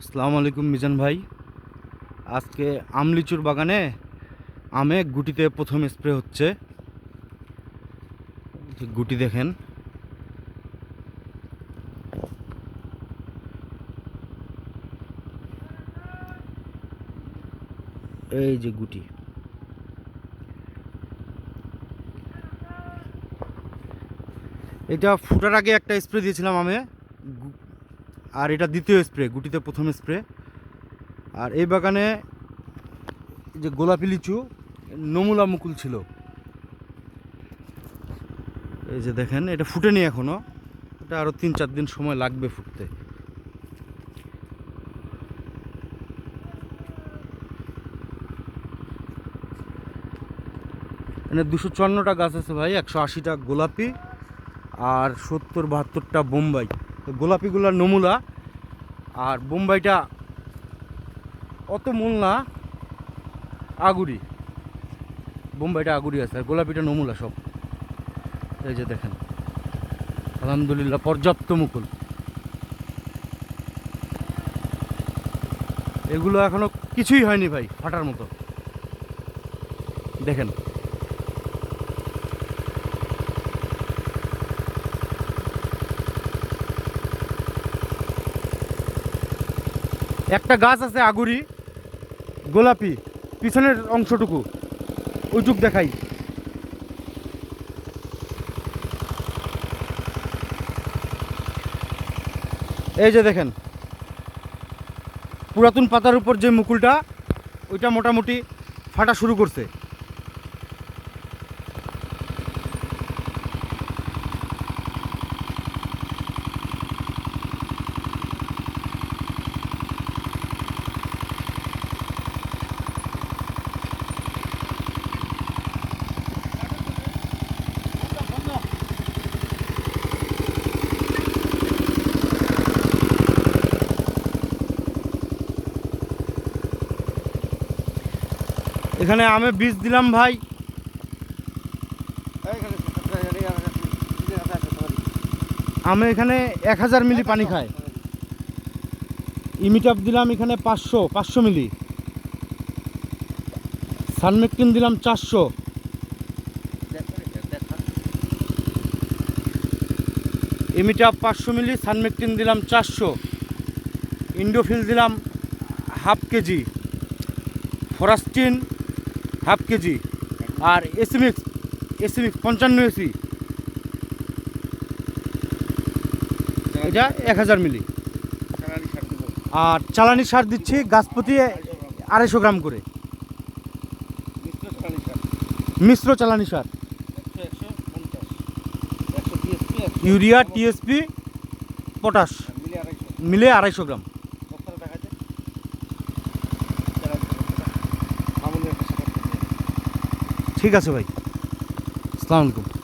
আসসালামু আলাইকুম মিজান ভাই। আজকে আমলিচুর বাগানে আমে গুটিতে প্রথম স্প্রে হচ্ছে। গুটি দেখেন। এই যে গুটি। এটা ফুটার আগে একটা স্প্রে দিয়েছিলাম আমি। আর এটা দ্বিতীয় স্প্রে, গুটিতে প্রথম স্প্রে। আর এই বাগানে যে গোলাপি লিচু, নমুলা মুকুল ছিল। এই যে দেখেন, এটা ফুটেনি এখনও। এটা আরও তিন চার দিন সময় লাগবে ফুটতে। এখানে দুশো চুয়ান্নটা গাছ আছে ভাই, একশো আশিটা গোলাপি আর সত্তর বাহাত্তরটা বোম্বাই। গোলাপিগুলোর নমুলা আর বোম্বাইটা অত মূল না, আগুরি। বোম্বাইটা আগুরি আছে, আর গোলাপিটা নমুলা সব। এই যে দেখেন, আলহামদুলিল্লাহ পর্যাপ্ত মুকুল। এগুলো এখনও কিছুই হয়নি ভাই, ফাটার মতো। দেখেন একটা গাছ আছে আগুরি, গোলাপি, পিছনের অংশটুকু। ওইটুক দেখাই। এই যে দেখেন, পুরাতন পাতার উপর যে মুকুলটা, ওইটা মোটামুটি ফাটা শুরু করছে। এখানে আমি বীজ দিলাম ভাই। আমি এখানে এক হাজার মিলি পানি খায় ইমিটাপ দিলাম এখানে পাঁচশো পাঁচশো মিলি। সানমেকটিন দিলাম চারশো। ইমিটাপ পাঁচশো মিলি, সানমেকটিন দিলাম চারশো। ইন্ডোফিল দিলাম হাফ কেজি। ফরাস্টিন হাফ কেজি। আর এসিমিক্স এসিমিক্স পঞ্চান্ন এসি। এটা এক হাজার মিলি। আর চালানি সার দিচ্ছি গাছ প্রতি আড়াইশো গ্রাম করে। মিশ্র চালানি সার। Urea, TSP, potash. মিলে আড়াইশো গ্রাম। ঠিক আছে ভাই। আসসালামু আলাইকুম।